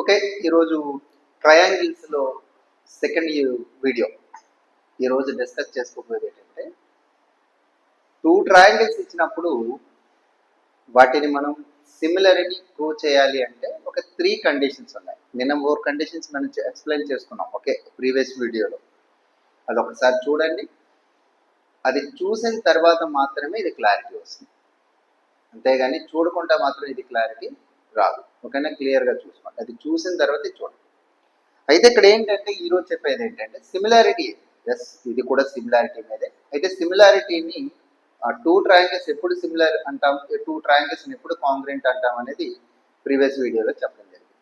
Okay ఈరోజు ట్రయాంగిల్స్లో second video. ఈరోజు డిస్కస్ చేసుకోబోయేది ఏంటంటే టూ ట్రయాంగిల్స్ ఇచ్చినప్పుడు వాటిని మనం సిమిలర్ని ప్రూవ్ చేయాలి అంటే ఒక త్రీ కండిషన్స్ ఉన్నాయి. నిన్న ఫోర్ కండిషన్స్ మనం ఎక్స్ప్లెయిన్ చేసుకున్నాం ఓకే ప్రీవియస్ వీడియోలో అది ఒకసారి చూడండి. అది చూసిన తర్వాత మాత్రమే ఇది క్లారిటీ వస్తుంది. అంతేగాని చూడకుండా మాత్రం ఇది క్లారిటీ రాదు. ఓకేనా? క్లియర్గా చూసుకోండి. అది చూసిన తర్వాత చూడండి. అయితే ఇక్కడ ఏంటంటే ఈరోజు చెప్పేది ఏంటంటే సిమిలారిటీ ఎస్ ఇది కూడా సిమిలారిటీ మీదే. అయితే సిమిలారిటీని టూ ట్రయాంగిల్స్ ఎప్పుడు సిమిలర్ అంటాం టూ ట్రయాంగిల్స్ని ఎప్పుడు కాంగ్రెంట్ అంటాం అనేది ప్రీవియస్ వీడియోలో చెప్పడం జరిగింది.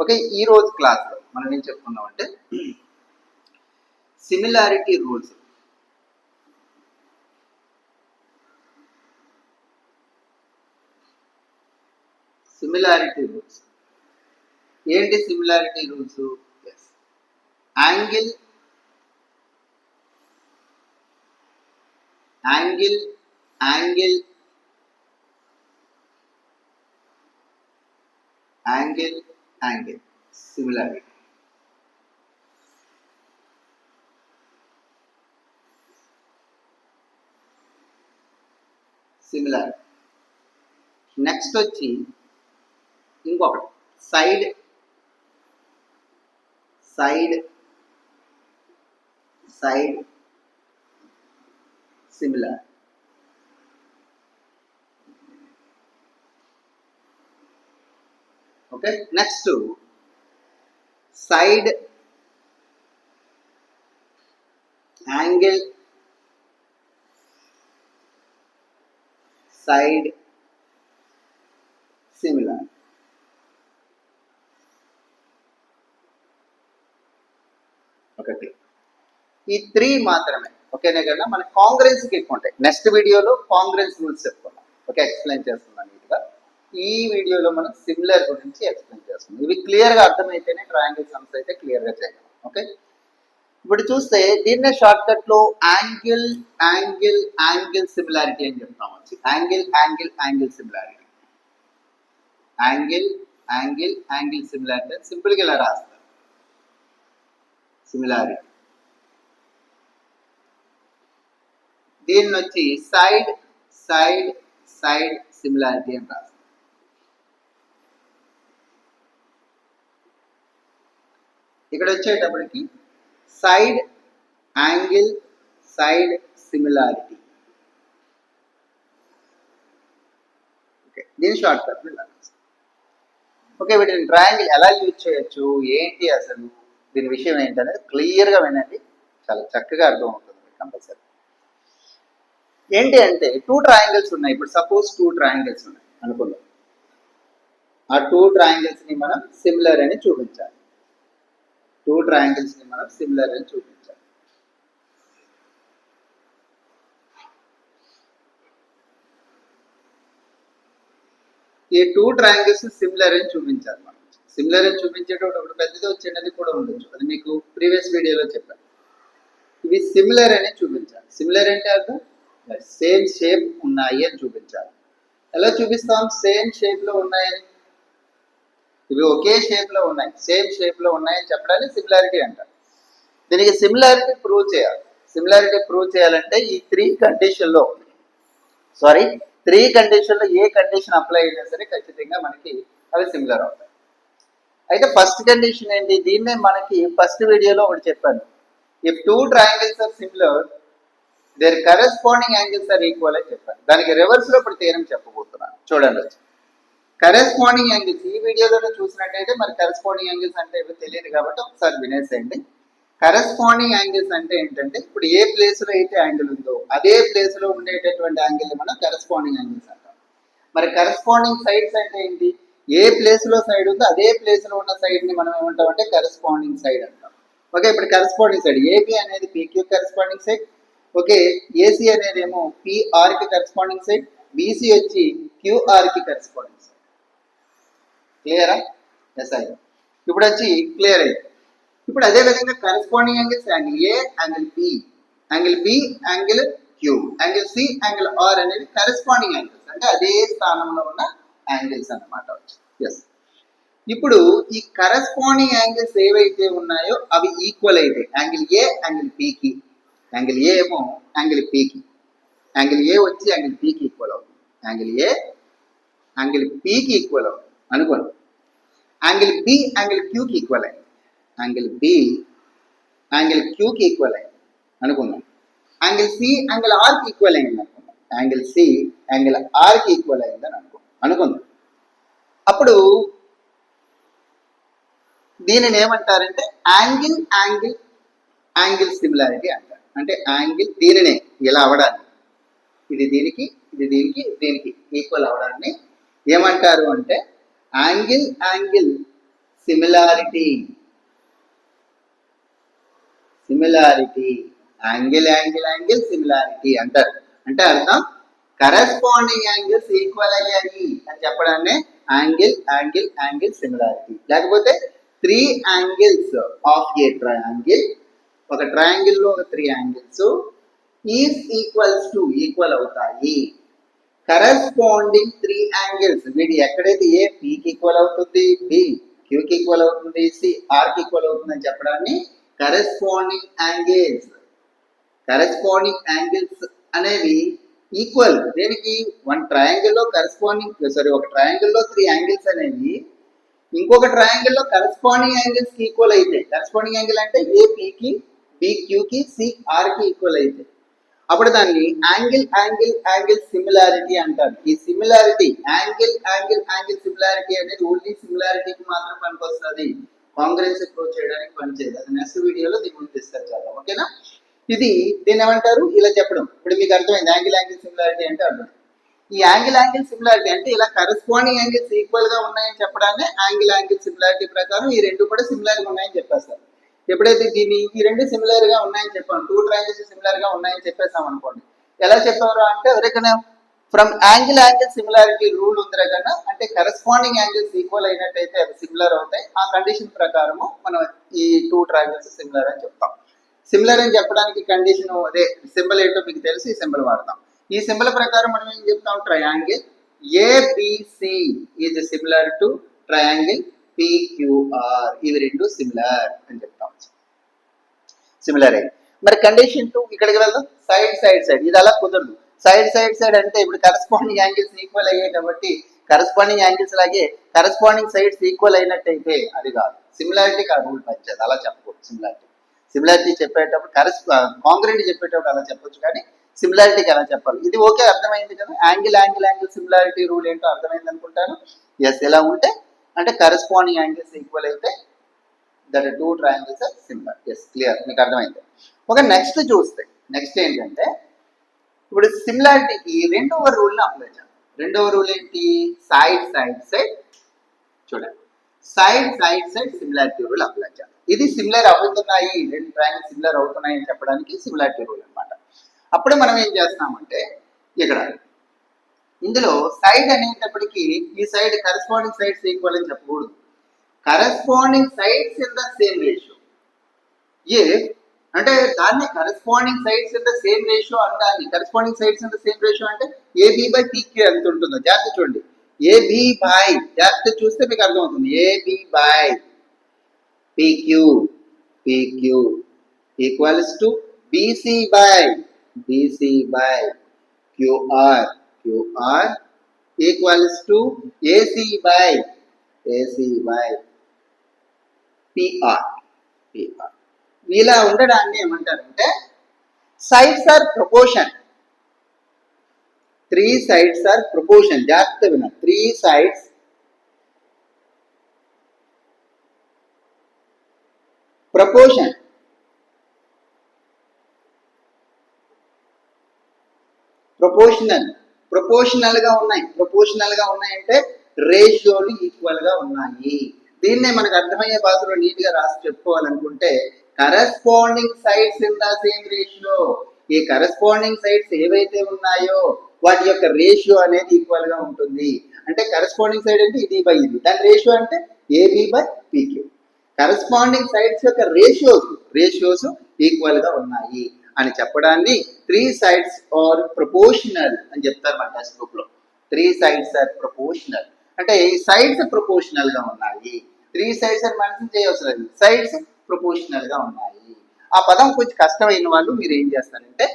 ఓకే ఈ రోజు క్లాస్లో మనం ఏం చెప్పుకున్నాం అంటే సిమిలారిటీ రూల్స్ సిమిలారిటీ రూల్స్ ఏంటి similarity rules yes angle angle angle angle angle similarity similarity next వచ్చి ఇంకొకటి side side side similar okay next side angle side similar ఒకటి. ఈ త్రీ మాత్రమే. ఓకేనే కదా? మన కాంగ్రెన్స్కి ఎక్కువ ఉంటాయి. నెక్స్ట్ వీడియోలో కాంగ్రెన్స్ రూల్స్ చెప్పుకున్నాం ఓకే ఎక్స్ప్లెయిన్ చేస్తున్నాను నీట్గా. ఈ వీడియోలో మనం సిమిలర్ గురించి ఎక్స్ప్లెయిన్ చేస్తున్నాం. ఇవి క్లియర్గా అర్థమైతేనే ట్రయాంగిల్ సమ్స్ అయితే క్లియర్గా చేయగలం ఓకే? ఇప్పుడు చూస్తే దీన్నే షార్ట్ కట్లో యాంగిల్ యాంగిల్ యాంగిల్ సిమిలారిటీ అని చెప్తాం. వచ్చి angle angle angle similarity. Angle angle angle similarity సింపుల్గా ఇలా రాస్తాం. సిమిలారిటీ దీన్ని వచ్చి సైడ్ సైడ్ సైడ్ సిమిలారిటీ అని రాస్తాం. ఇక్కడ వచ్చేటప్పటికి side angle side similarity okay దీని షార్ట్ కట్ ఓకే వీటిని ట్రయాంగిల్ ఎలా యూజ్ చేయొచ్చు? ఏంటి అసలు? దీని విషయం ఏంటనేది క్లియర్గా వినండి. చాలా చక్కగా అర్థం అవుతుంది కంపల్సరీ. ఏంటి అంటే టూ ట్రయాంగిల్స్ ఉన్నాయి. ఇప్పుడు సపోజ్ టూ ట్రయాంగిల్స్ ఉన్నాయి అనుకుందాం. ఆ టూ ట్రయాంగిల్స్ని మనం సిమిలర్ అని చూపించాలి. టూ ట్రయాంగిల్స్ని మనం సిమిలర్ అని చూపించాలి. ఈ టూ ట్రయాంగిల్స్ సిమిలర్ అని చూపించాలి మనం. సిమిలర్ అని చూపించేటప్పుడు ఒకటి పెద్దది చిన్నది కూడా ఉండొచ్చు. అది మీకు ప్రీవియస్ వీడియోలో చెప్పాను. ఇవి సిమిలర్ అని చూపించాలి. సిమిలర్ అంటే అర్థం? సేమ్ షేప్ ఉన్నాయి అని చూపించాలి. ఎలా చూపిస్తాం? సేమ్ షేప్లో ఉన్నాయని. ఇవి ఒకే షేప్లో ఉన్నాయి. సేమ్ షేప్లో ఉన్నాయని చెప్పడానికి సిమిలారిటీ అంటారు. దీనికి సిమిలారిటీ ప్రూవ్ చేయాలి. సిమిలారిటీ ప్రూవ్ చేయాలంటే ఈ త్రీ కండిషన్లో సారీ త్రీ కండిషన్లో ఏ కండిషన్ అప్లై అయినా సరే ఖచ్చితంగా మనకి అవి సిమిలర్ అవుతాయి. అయితే ఫస్ట్ కండిషన్ ఏంటి? దీన్నే మనకి ఫస్ట్ వీడియోలో ఒకటి చెప్పాను. If two triangles are similar their corresponding angles are equal అని చెప్పాను. దానికి రివర్స్లో ఇప్పుడు తీరం చెప్పబోతున్నాను. చూడండి. వచ్చి కరెస్పాండింగ్ యాంగిల్స్ ఈ వీడియోలో చూసినట్టయితే మరి కరెస్పాండింగ్ యాంగిల్స్ అంటే ఏమో తెలియదు కాబట్టి ఒకసారి వినేసేయండి. కరెస్పాండింగ్ యాంగిల్స్ అంటే ఏంటంటే ఇప్పుడు ఏ ప్లేస్లో అయితే యాంగిల్ ఉందో అదే ప్లేస్లో ఉండేటటువంటి యాంగిల్ మనం కరెస్పాండింగ్ యాంగిల్స్ అంటాం. మరి కరెస్పాండింగ్ సైడ్స్ అంటే ఏంటి? ఏ ప్లేస్లో సైడ్ ఉందో అదే ప్లేస్లో ఉన్న సైడ్ని మనం ఏమంటాం అంటే కరెస్పాండింగ్ సైడ్ అంటాం. ఓకే ఇప్పుడు కరెస్పాండింగ్ సైడ్ ఏబి అనేది P Q corresponding side okay A C అనేది ఏమో పిఆర్కి కరెస్పాండింగ్ సైడ్ బీసీ వచ్చి క్యూఆర్కి కరెస్పాండింగ్ సైడ్ క్లియరా ఎస్ అయ్యి ఇప్పుడు వచ్చి క్లియర్ అయింది ఇప్పుడు అదే విధంగా corresponding angles angle A angle B angle B angle Q angle C angle R అనేవి కరెస్పాండింగ్ యాంగిల్స్ అంటే అదే స్థానంలో ఉన్న యాంగిల్స్ అన్నమాట ఎస్ ఇప్పుడు ఈ కరస్పాండింగ్ యాంగిల్స్ ఏవైతే ఉన్నాయో అవి ఈక్వల్ అయితే యాంగిల్ ఏ యాంగిల్ పీకి యాంగిల్ ఏ ఏమో యాంగిల్ పీకి యాంగిల్ ఏ వచ్చి యాంగిల్ పీకి ఈక్వల్ అవుతుంది. యాంగిల్ ఏ యాంగిల్ పీకి ఈక్వల్ అవుతుంది. అనుకోండి. యాంగిల్ బి యాంగిల్ క్యూకి ఈక్వల్ అయింది. యాంగిల్ బి యాంగిల్ క్యూకి ఈక్వల్ అయింది. అనుకుందాం. యాంగిల్ సి యాంగిల్ ఆర్కి ఈక్వల్ అయింది అనుకుందాం. యాంగిల్ సి యాంగిల్ ఆర్కి ఈక్వల్ అయిందని అనుకుందాం. అనుకుంది. అప్పుడు దీనిని ఏమంటారంటే యాంగిల్ యాంగిల్ యాంగిల్ సిమిలారిటీ అంటారు. అంటే యాంగిల్ దీనినే ఇలా అవడాన్ని. ఇది దీనికి ఇది దీనికి దీనికి ఈక్వల్ అవడాన్ని ఏమంటారు అంటే angle angle similarity. Similarity. Angle angle angle similarity అంటారు. అంటే అర్థం? కరెస్పాండింగ్ యాంగిల్స్ ఈక్వల్ అయ్యాయి అని చెప్పడాన్ని యాంగిల్ యాంగిల్ యాంగిల్ సిమిలారిటీ లేకపోతే three angles of a triangle ఒక ట్రయాంగిల్లో ఒక three angles is equals to equal అవుతాయి. కరెస్పాండింగ్ త్రీ యాంగిల్స్ వీడి ఎక్కడైతే ఏ పీకి ఈక్వల్ అవుతుంది బి క్యూకి ఈక్వల్ అవుతుంది సి ఆర్కి ఈక్వల్ అవుతుంది అని చెప్పడాన్ని కరెస్పాండింగ్ యాంగిల్స్ కరెస్పాండింగ్ యాంగిల్స్ అనేవి ఈక్వల్ దేనికి? వన్ ట్రయాంగిల్లో కరెస్పాండింగ్ సారీ ఒక ట్రయాంగిల్లో త్రీ యాంగిల్స్ అనేవి ఇంకొక ట్రయాంగిల్లో కరెస్పాండింగ్ యాంగిల్స్కి ఈక్వల్ అయితే కరెస్పాండింగ్ యాంగిల్ అంటే ఏ పీకి బి క్యూకి సి ఆర్కి ఈక్వల్ అయితే. అప్పుడు దాన్ని యాంగిల్ యాంగిల్ యాంగిల్ సిమిలారిటీ అంటారు. ఈ similarity angle angle angle similarity అనేది ఓన్లీ సిమిలారిటీకి మాత్రం పనికొస్తుంది. కాంగ్రెస్ అప్రోచ్ చేయడానికి పనిచేయదు. అది నెక్స్ట్ వీడియోలో దీని గురించి డిస్కస్ చేద్దాం. ఓకేనా ఇది దీన్ని ఏమంటారు ఇలా చెప్పడం. ఇప్పుడు మీకు అర్థమైంది యాంగిల్ యాంగిల్ సిమిలారిటీ అంటే అర్థం. ఈ యాంగిల్ యాంగిల్ సిమిలారిటీ అంటే ఇలా కరెస్పాండింగ్ యాంగిల్స్ ఈక్వల్గా ఉన్నాయని చెప్పడాన్ని యాంగిల్ యాంగిల్ సిమిలారిటీ ప్రకారం ఈ రెండు కూడా సిమిలర్గా ఉన్నాయని చెప్పేస్తారు. ఎప్పుడైతే దీన్ని ఈ రెండు సిమిలర్గా ఉన్నాయని చెప్పాను టూ ట్రయాంగిల్స్ సిమిలర్గా ఉన్నాయని చెప్పేసాం అనుకోండి. ఎలా చెప్పారు అంటే ఎవరికైనా from angle angle similarity rule ఉంది కన్నా అంటే కరెస్పాండింగ్ యాంగిల్స్ ఈక్వల్ అయినట్టయితే అవి సిమిలర్ అవుతాయి. ఆ కండిషన్ ప్రకారము మనం ఈ టూ ట్రయాంగిల్స్ సిమిలర్ అని చెప్తాం. సిమిలర్ అని చెప్పడానికి కండిషన్ అదే సింబల్ ఏంటో మీకు తెలిసి ఈ సింబల్ వాడతాం. ఈ సింబల్ ప్రకారం మనం ఏం చెప్తాం? Triangle A B C is similar to triangle P Q R ఇవి రెండు సిమిలర్ అని చెప్తాం. సిమిలర్ అయ్యి మరి కండిషన్ టూ ఇక్కడికి వెళ్దాం. సైడ్ సైడ్ సైడ్ ఇది అలా కుదరదు. సైడ్ సైడ్ సైడ్ అంటే ఇప్పుడు కరస్పాండింగ్ యాంగిల్స్ ఈక్వల్ అయ్యాయి కాబట్టి కరస్పాండింగ్ యాంగిల్స్ లాగే కరస్పాండింగ్ సైడ్స్ ఈక్వల్ అయినట్టయితే అది కాదు. సిమిలారిటీ కాదు రూల్ పంచేది అలా చెప్పకూడదు. సిమిలారిటీ సిమిలారిటీ చెప్పేటప్పుడు కరెస్ కాంగ్రెంట్ చెప్పేటప్పుడు అలా చెప్పొచ్చు కానీ సిమిలారిటీకి అలా చెప్పాలి. ఇది ఓకే అర్థమైంది కదా? Angle angle angle similarity rule ఏంటో అర్థమైంది అనుకుంటాను. ఎస్ ఎలా ఉంటే అంటే కరెస్పాండింగ్ యాంగిల్స్ ఈక్వల్ అయితే that two triangles are similar yes clear మీకు అర్థమైంది. ఒక నెక్స్ట్ చూస్తే నెక్స్ట్ ఏంటంటే ఇప్పుడు సిమిలారిటీకి రెండవ రూల్ని అప్లై చేయాలి రెండవ రూల్ ఏంటి? సైడ్ సైడ్ సైడ్ చూడండి. Side side side similarity rule apply చేయాలి. ఇది సిమిలర్ అవుతున్నాయి రెండు ట్రయాంగిల్ సిమిలర్ అవుతున్నాయి అని చెప్పడానికి సిమిలారిటీ రూల్ అన్నమాట. అప్పుడు మనం ఏం చేస్తామంటే ఇక్కడ ఇందులో సైడ్ అనేటప్పటికి ఈ సైడ్ కరెస్పాండింగ్ సైడ్స్ ఈక్వల్ అని చెప్పకూడదు. Corresponding sides in the same ratio A అంటే దాన్ని corresponding sides in the same ratio అంటాన్ని corresponding sides in the same ratio అంటే A B by P Q ఎంత ఉంటుందో జాగ్రత్త చూడండి. ఏబి బై జాగ్రత్త చూస్తే మీకు అర్థమవుతుంది. A B by P Q P Q equals to B C by B C by Q R Q R equals to A C by A C by P R P R ఇలా ఉండడాన్ని ఏమంటారంటే sides are proportion three sides are proportion జాగ్రత్త విన three sides proportion proportional ప్రపోర్షనల్గా ఉన్నాయి. ప్రపోర్షనల్గా ఉన్నాయంటే రేషియోలు ఈక్వల్గా ఉన్నాయి. దీన్నే మనకు అర్థమయ్యే భాషలో నీట్గా రాసి చెప్పుకోవాలనుకుంటే corresponding sides in the same ratio ఈ కరస్పాండింగ్ సైడ్స్ ఏవైతే ఉన్నాయో వాటి యొక్క రేషియో అనేది ఈక్వల్గా ఉంటుంది. అంటే కరెస్పాండింగ్ సైడ్ అంటే ఇది బై ఇది. దాని రేషియో అంటే AB by PQ corresponding sides యొక్క రేషియోస్ రేషియోస్ ఈక్వల్గా ఉన్నాయి. అని చెప్పడాన్ని త్రీ సైడ్స్ ఆర్ ప్రపోర్షనల్ అని చెప్తారు మన టెక్స్ట్ బుక్లో. త్రీ సైడ్స్ ఆర్ ప్రపోర్షనల్ అంటే ఈ సైడ్స్ ప్రపోర్షనల్గా ఉన్నాయి. త్రీ సైడ్స్ అని మనసు చేయవలసిన సైడ్స్ ప్రపోర్షనల్గా ఉన్నాయి. ఆ పదం కొంచెం కష్టమైన వాళ్ళు మీరు ఏం చేస్తారంటే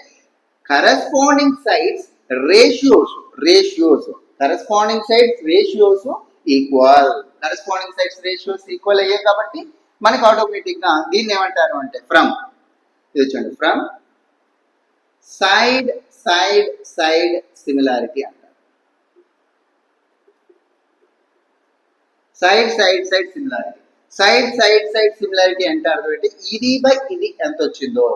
corresponding sides ratios ratios corresponding sides ratios equal corresponding sides ratios equal అయ్యాయి కాబట్టి మనకి ఆటోమేటిక్గా దీన్ని ఏమంటారు అంటే ఫ్రమ్ ఇది చూడండి from side side side similarity అంటారు. Side side side similarity side side side similarity అంటారు ఇది బై ఇది ఎంత వచ్చిందో?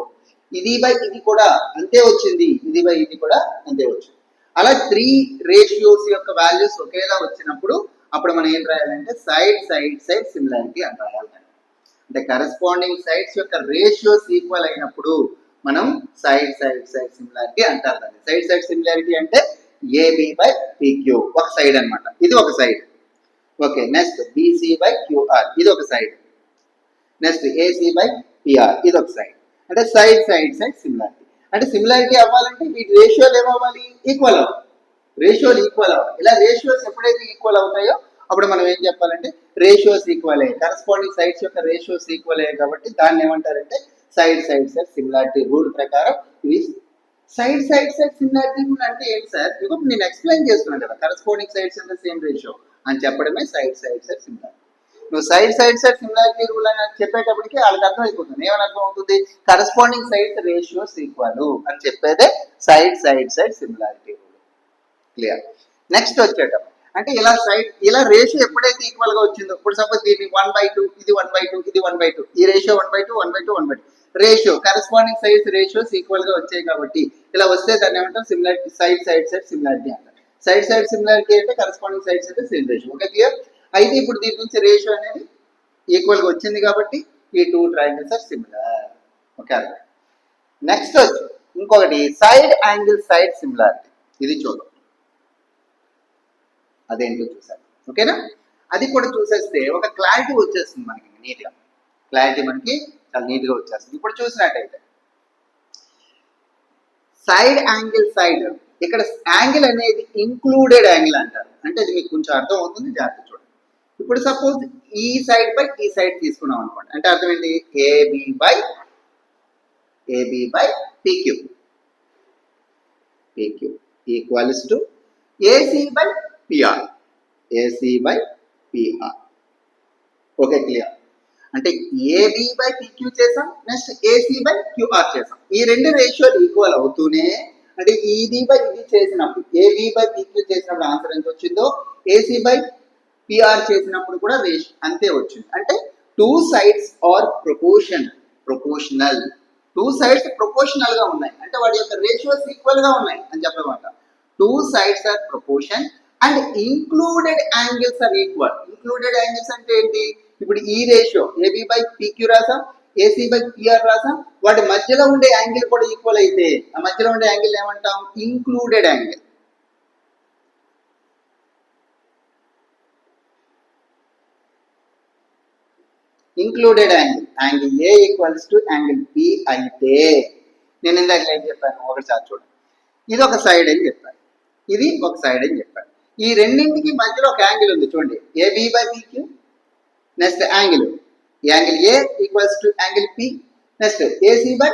ఇది బై ఇది కూడా అంతే వచ్చింది. ఇది బై ఇది కూడా అంతే వచ్చింది. అలా త్రీ రేషియోస్ యొక్క వాల్యూస్ ఒకేలా వచ్చినప్పుడు అప్పుడు మనం ఏం రాయాలంటే సైడ్ సైడ్ సైడ్ సిమిలారిటీ అని రాయాలి. అంటే కరెస్పాండింగ్ సైడ్స్ యొక్క రేషియోస్ ఈక్వల్ అయినప్పుడు మనం సైడ్ సైడ్ సైడ్ సిమిలారిటీ అంటారు దాన్ని. సైడ్ సైడ్ సిమిలారిటీ అంటే ఏబి బై పిక్యూ ఒక సైడ్ అన్నమాట. ఇది ఒక side okay next BC by QR ఇది ఒక side next AC by PR ఇది ఒక సైడ్ అంటే సైడ్ సైడ్ సైడ్ సిమిలారిటీ అంటే సిమిలారిటీ అవ్వాలంటే వీటి రేషియోలు ఏమవ్వాలి? ఈక్వల్ అవ్వాలి. రేషియోలు ఈక్వల్ అవ్వాలి. ఇలా రేషియోస్ ఎప్పుడైతే ఈక్వల్ అవుతాయో అప్పుడు మనం ఏం చెప్పాలంటే రేషియోస్ ఈక్వల్ అయ్యాయి. కరస్పాండింగ్ సైడ్స్ యొక్క రేషియోస్ ఈక్వల్ అయ్యాయి కాబట్టి దాన్ని ఏమంటారంటే side side side similarity rule ప్రకారం ఇవి side side side similarity rule అంటే ఏంటి సార్? ఇప్పుడు నేను ఎక్స్ప్లెయిన్ చేస్తున్నాను కదా. కరస్పాండింగ్ సైడ్స్ అంటే సేమ్ రేషియో అని చెప్పడమే సైడ్ సైడ్ సైడ్ సిమిలారిటీ నువ్వు side side side similarity rule అని చెప్పేటప్పటికి వాళ్ళకి అర్థం అయిపోతుంది ఏమని అర్థం అవుతుంది కరస్పాండింగ్ సైడ్స్ రేషియోస్ ఈక్వల్ అని చెప్పేదే side side side similarity rule clear next వచ్చేటప్పుడు అంటే ఇలా సైడ్ ఇలా రేషియో ఎప్పుడైతే ఈక్వల్గా వచ్చిందో ఇప్పుడు సపోజ్ దీన్ని వన్ బై టూ ఇది వన్ బై టూ ఇది వన్ బై టూ ఈ ratio one by two one by two one by two ratio corresponding size ratios ఈక్వల్గా వచ్చాయి కాబట్టి ఇలా వస్తే దాన్ని ఏమంటాం similarity side side side similarity అంటారు. సైడ్ సైడ్ సిమిలారిటీ అంటే కరస్పాండింగ్ సైడ్స్ అయితే సేమ్ రేషియో ఓకే క్లియర్ అయితే ఇప్పుడు దీని నుంచి రేషియో అనేది ఈక్వల్గా వచ్చింది కాబట్టి ఈ two triangles are similar okay next వచ్చి ఇంకొకటి సైడ్ యాంగిల్ సైడ్ సిమిలారిటీ ఇది చూద్దాం. అదేంటో చూసారు ఓకేనా అది కూడా చూసేస్తే ఒక క్లారిటీ వచ్చేస్తుంది మనకి నీట్గా క్లారిటీ మనకి చాలా నీట్గా వచ్చేస్తుంది. ఇప్పుడు చూసినట్టయితే సైడ్ యాంగిల్ సైడ్ ఇక్కడ యాంగిల్ అనేది ఇంక్లూడెడ్ యాంగిల్ అంటారు. అంటే అది మీకు కొంచెం అర్థం అవుతుంది జాగ్రత్త ఇప్పుడు సపోజ్ ఈ సైడ్ బై ఈ సైడ్ తీసుకున్నాం అనుకోండి. అంటే అర్థం ఏంటి AB by AB by PQ PQ equals to AC by PR AC by PR okay clear అంటే ఏబి బై పిక్యూ చేసాం నెక్స్ట్ ఏసీ బై క్యూఆర్ చేసాం. ఈ రెండు రేషియోలు ఈక్వల్ అవుతూనే అంటే ఈది బై ఇది చేసినప్పుడు ఏబి బై పిక్యూ చేసినప్పుడు ఆన్సర్ ఎంత వచ్చిందో? ఏసీ బై పిఆర్ చేసినప్పుడు కూడా రేషియో అంతే వచ్చింది. అంటే two sides are proportion proportional two sides ప్రొపోర్షనల్గా ఉన్నాయి. అంటే వాటి యొక్క రేషియోస్ ఈక్వల్గా ఉన్నాయి అని చెప్పమాట. Two sides are proportion and included angles are equal included angles అంటే ఏంటి? ఇప్పుడు ఈ రేషియో ఏబి బై పీక్యూ రాసాం ఏసీ బై పిఆర్ రాసాం. వాటి మధ్యలో ఉండే యాంగిల్ కూడా ఈక్వల్ అయితే ఆ మధ్యలో ఉండే యాంగిల్ ఏమంటాం? Included angle included angle angle A equals to angle P అయితే. నేను ఇందాక ఏం చెప్పాను? ఒకసారి చూడండి ఇది ఒక సైడ్ అని చెప్పాను. ఇది ఒక సైడ్ అని చెప్పాను. ఈ రెండింటికి మధ్యలో ఒక యాంగిల్ ఉంది. చూడండి. AB by BQ next angle angle A equals to angle P next AC by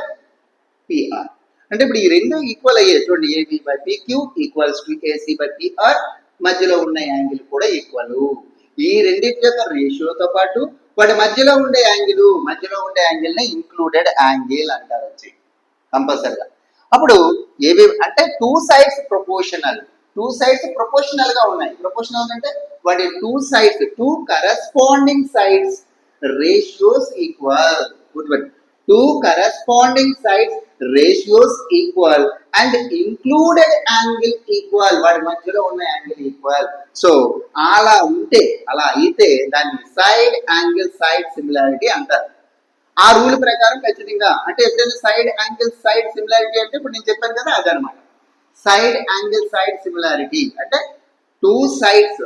PR అంటే ఇప్పుడు ఈ రెండు ఈక్వల్ అయ్యాయి. చూడండి. AB by PQ equals to AC by PR మధ్యలో ఉన్న యాంగిల్ కూడా ఈక్వల్ ఈ రెండింటి యొక్క రేషియోతో పాటు వాటి మధ్యలో ఉండే యాంగిల్ మధ్యలో ఉండే యాంగిల్ని ఇంక్లూడెడ్ యాంగిల్ అంటారు వచ్చి కంపల్సరిగా. అప్పుడు ఏవి అంటే two sides proportional two sides ప్రొపోర్షనల్గా ఉన్నాయి. ప్రొపోర్షనల్ అంటే వాటి two sides two corresponding sides ratios equal గుర్తుపెట్టు. Two corresponding sides ratios equal and included angle equal వాడి మధ్యలో ఉన్న యాంగిల్ ఈక్వల్ సో అలా ఉంటే అలా అయితే దాన్ని సైడ్ యాంగిల్ సైడ్ సిమిలారిటీ అంటారు. ఆ రూల్ ప్రకారం ఖచ్చితంగా అంటే ఎప్పుడైనా సైడ్ యాంగిల్ సైడ్ సిమిలారిటీ అంటే ఇప్పుడు నేను చెప్పాను కదా అదనమాట. సైడ్ యాంగిల్ సైడ్ సిమిలారిటీ అంటే two sides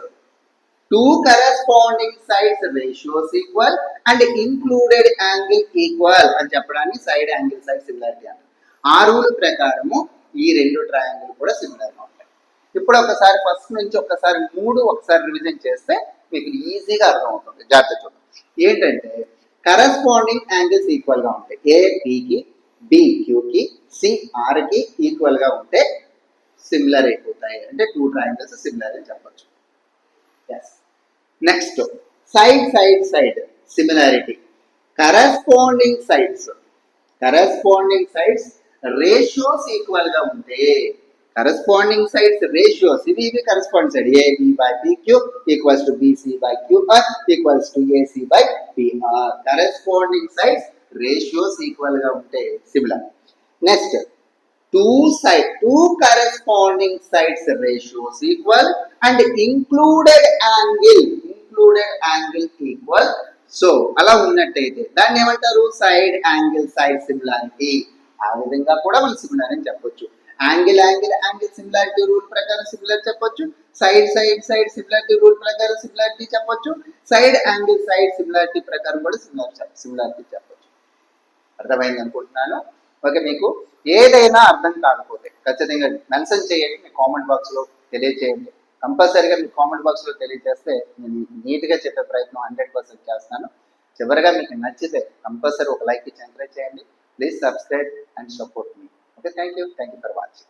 two corresponding sides ratios equal and included angle equal అని చెప్పడానికి సైడ్ యాంగిల్ సైడ్ సిమిలారిటీ అంటారు. ఆ రూల్ ప్రకారము ఈ రెండు ట్రయాంగిల్ కూడా సిమిలర్గా ఉంటాయి. ఇప్పుడు ఒకసారి ఫస్ట్ నుంచి ఒకసారి మూడు ఒకసారి రివిజన్ చేస్తే మీకు ఈజీగా అర్థమవుతుంది. జాగ్రత్త చూడండి. ఏంటంటే కరస్పాండింగ్ యాంగిల్స్ ఈక్వల్గా ఉంటాయి ఏ బికి బి క్యూకి సి ఆర్కి ఈక్వల్గా ఉంటే సిమిలర్ అయిపోతాయి. అంటే టూ ట్రయాంగిల్స్ సిమిలర్ అని చెప్పచ్చు. Yes next side side side similarity corresponding sides corresponding sides ratios ఈక్వల్గా ఉంటే కరస్పాండింగ్ సైడ్స్ రేషియోస్ ఇవి ఇవి corresponding side A B by B Q equals to BC by QR equals to AC by BR corresponding sides ratios ఈక్వల్గా ఉంటే similar next two side two corresponding sides ratios equal and included angle included angle equal so అలా ఉన్నట్టయితే దాన్ని ఏమంటారు? Side angle side similarity ఆ విధంగా కూడా మనం సిమిలర్ అని చెప్పొచ్చు. Angle angle angle similarity rule ప్రకారం సిమిలర్ చెప్పొచ్చు. Side side side similarity rule ప్రకారం సిమిలారిటీ చెప్పొచ్చు. సైడ్ యాంగిల్ సైడ్ సిమిలారిటీ ప్రకారం కూడా సిమిలర్ సిమిలారిటీ చెప్పొచ్చు. అర్థమైంది అనుకుంటున్నాను? ఓకే మీకు ఏదైనా అర్థం కాకపోతే ఖచ్చితంగా మెన్షన్ చేయండి మీ కామెంట్ బాక్స్లో తెలియచేయండి. తెలియజేయండి కంపల్సరీగా మీ కామెంట్ బాక్స్లో తెలియజేస్తే నేను నీట్గా చెప్పే ప్రయత్నం హండ్రెడ్ పర్సెంట్ చేస్తాను. చివరిగా మీకు నచ్చితే కంపల్సరీ ఒక లైక్ ఇచ్చి ఎంకరేజ్ చేయండి. Please subscribe and support me. Okay, thank you. Thank you for watching.